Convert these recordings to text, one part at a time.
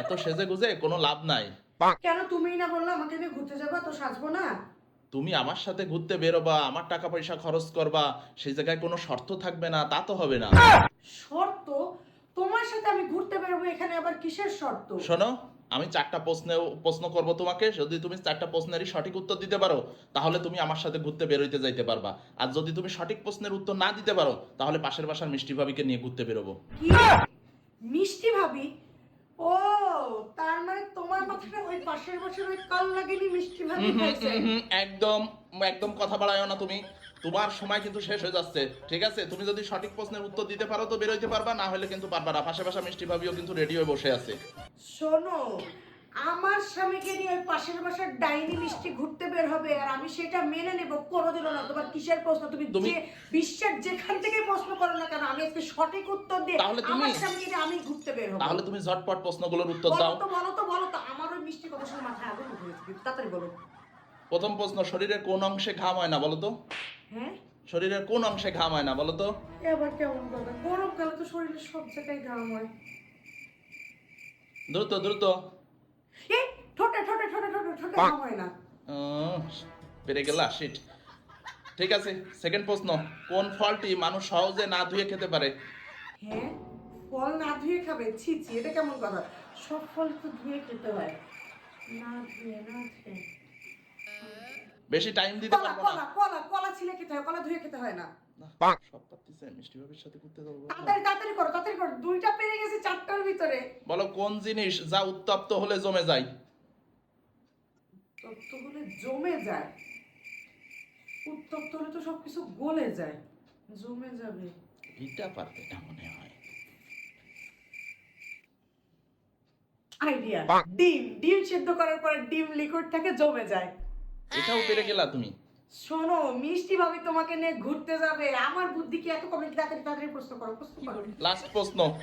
এত সেজে গুজে কোনো লাভ নাই। কেন তুমিই না বলল আমাকে নিয়ে ঘুরতে যাবা? তো সাজবো না। তুমি আমার সাথে ঘুরতে বেরোবা আমার টাকা পয়সা খরচ করবা সেই জায়গায় কোনো শর্ত থাকবে না তা তো হবে না। শর্ত? তোমার সাথে আমি ঘুরতে বেরোবো এখানে আবার কিসের শর্ত? শোনো আমি চারটা প্রশ্নে প্রশ্ন করব তোমাকে যদি তুমি চারটা প্রশ্নেরই সঠিক উত্তর দিতে পারো তাহলে তুমি আমার সাথে ঘুরতে বেরোইতে যাইতে পারবা। আর যদি তুমি সঠিক প্রশ্নের উত্তর না দিতে পারো তাহলে পাশের বাসার মিষ্টি ভাবিকে নিয়ে ঘুরতে বেরোবো। কি? মিষ্টি ভাবি? ও তার মানে তোমার মাথাটা ওই পাশের বছর ওই কাল লাগেনি মিষ্টি খাইছে? হুম, একদম একদম কথা বাড়ায়ও না তুমি। তোমার সময় কিন্তু শেষ হয়ে যাচ্ছে ঠিক আছে? তুমি যদি সঠিক প্রশ্নের উত্তর দিতে পারো তো বেরোইতে পারবা না হলে কিন্তু পারবা না পাশে পাশে মিষ্টি ভাবিও কিন্তু রেডি হয়ে বসে আছে। শোনো আমার স্বামীকে নিয়ে ওই পাশের বাসার ডাইনি মিষ্টি ঘুরতে বের হবে আর আমি সেটা মেনে নেব কোনোদিনও না। তোমার কিসের প্রশ্ন? তুমি যে বিশ্বের যেখান থেকে প্রশ্ন করো না কেন আমি আজকে সঠিক উত্তর দিয়ে তাহলে তুমি- আমার স্বামীকে নিয়ে আমি ঘুরতে বের হব। তাহলে তুমি ঝটপট প্রশ্নগুলোর উত্তর বলো দাও তো বলো তো বলো তো। আমার ওই মিষ্টি কথা শুনে মাথায় আগুন গেছে তাড়াতাড়ি বলো। প্রথম প্রশ্ন শরীরের কোন অংশে ঘাম হয় না বলো তো? হ্যাঁ? শরীরের কোন অংশে ঘাম হয় না বলো তো? এবার কেমন কথা? গরমকালে তো শরীরে সব জায়গায় ঘাম হয়। দ্রুত দ্রুত। হয় না। পেরে গেলা শিট ঠিক আছে সেকেন্ড প্রশ্ন। কোন ফলটি মানুষ সহজে না ধুয়ে খেতে পারে? হ্যাঁ ফল না ধুয়ে খাবে? ছি ছি এটা কেমন কথা? সব ফল তো ধুয়ে খেতে হয়। না ধুয়ে না ধুয়ে। বেশি টাইম দিতে কলা পারব কলা না। কলা কলা ছিলে খেতে হয় কলা ধুয়ে খেতে হয় না। না, সব পারতেছে মিষ্টি ভাবির সাথে করতে দেবো তাড়াতাড়ি তাড়াতাড়ি করো তাড়াতাড়ি করো। দুইটা পেরে গেছে চারটার ভিতরে। বলো কোন জিনিস যা উত্তপ্ত হলে জমে যায়? উত্তপ্ত হলে জমে যায়। উত্তপ্ত হলে তো সবকিছু গলে যায়। জমে যাবে। এটা পারবে না মনে হয়। আইডিয়া। ডিম। ডিম সিদ্ধ করার পরে ডিম লিকুইড থাকে জমে যায়। এটাও পেরে গেলা তুমি। শোনো মিষ্টি ভাবি তোমাকে নিয়ে ঘুরতে যাবে। আমার বুদ্ধি কি এত কমে? তাড়াতাড়ি তাড়াতাড়ি প্রশ্ন করো প্রশ্ন করো। লাস্ট প্রশ্ন।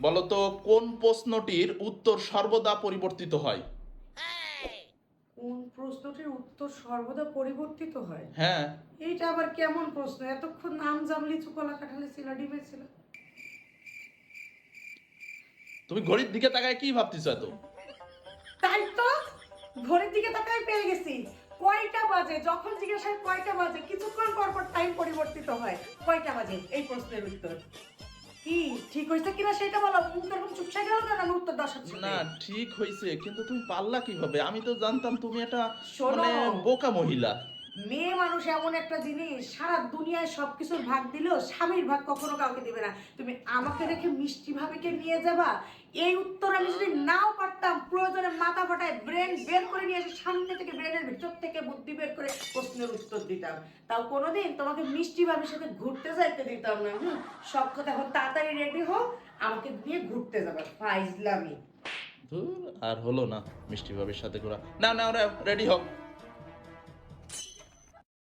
বলো তো কোন প্রশ্নটির উত্তর সর্বদা পরিবর্তিত হয়? প্রশ্নটির উত্তর সর্বদা পরিবর্তিত হয়। হ্যাঁ। এইটা আবার কেমন প্রশ্ন? এতক্ষণ নাম জামলি চুকলা কাঠালে ছিল ডিমে ছিল তুমি ঘড়ির দিকে তাকায় কি ভাবতেছো এত? তাই তো ঘড়ির দিকে তাকায় পেয়ে গেছি। কয়টা বাজে? যখন জিজ্ঞাসা হয় কয়টা বাজে কিছুক্ষণ পর পর টাইম পরিবর্তিত হয়। কয়টা বাজে? এই প্রশ্নের উত্তর। কি ঠিক হয়েছে কিনা সেটা বলো। গেল কেন? আমি উত্তর দশ না ঠিক হয়েছে কিন্তু তুমি পারলা কীভাবে? আমি তো জানতাম তুমি একটা শোনো। মানে বোকা মহিলা। মেয়ে মানুষ এমন একটা জিনিস, সারা দুনিয়ায় সবকিছুর ভাগ দিলেও স্বামীর ভাগ কখনো কাউকে দিবে না। তুমি আমাকে রেখে মিষ্টি ভাবিকে নিয়ে যাবা? এই উত্তর আমি যদি নাও পারতাম, প্রয়োজনে মাথা ফাটায় ব্রেন বের করে নিয়ে এসে সামনে থেকে ব্রেনের ভিতর থেকে বুদ্ধি বের করে প্রশ্নের উত্তর দিতাম। তাও কোনোদিন তোমাকে মিষ্টি ভাবির সাথে ঘুরতে যাইতে দিতাম না, হুম? সব কথা এখন তাড়াতাড়ি রেডি হো আমাকে নিয়ে ঘুরতে যাবে, ফাইজলামি। আর হলো না মিষ্টি ভাবির সাথে ঘোরা। না না ওরা রেডি হোক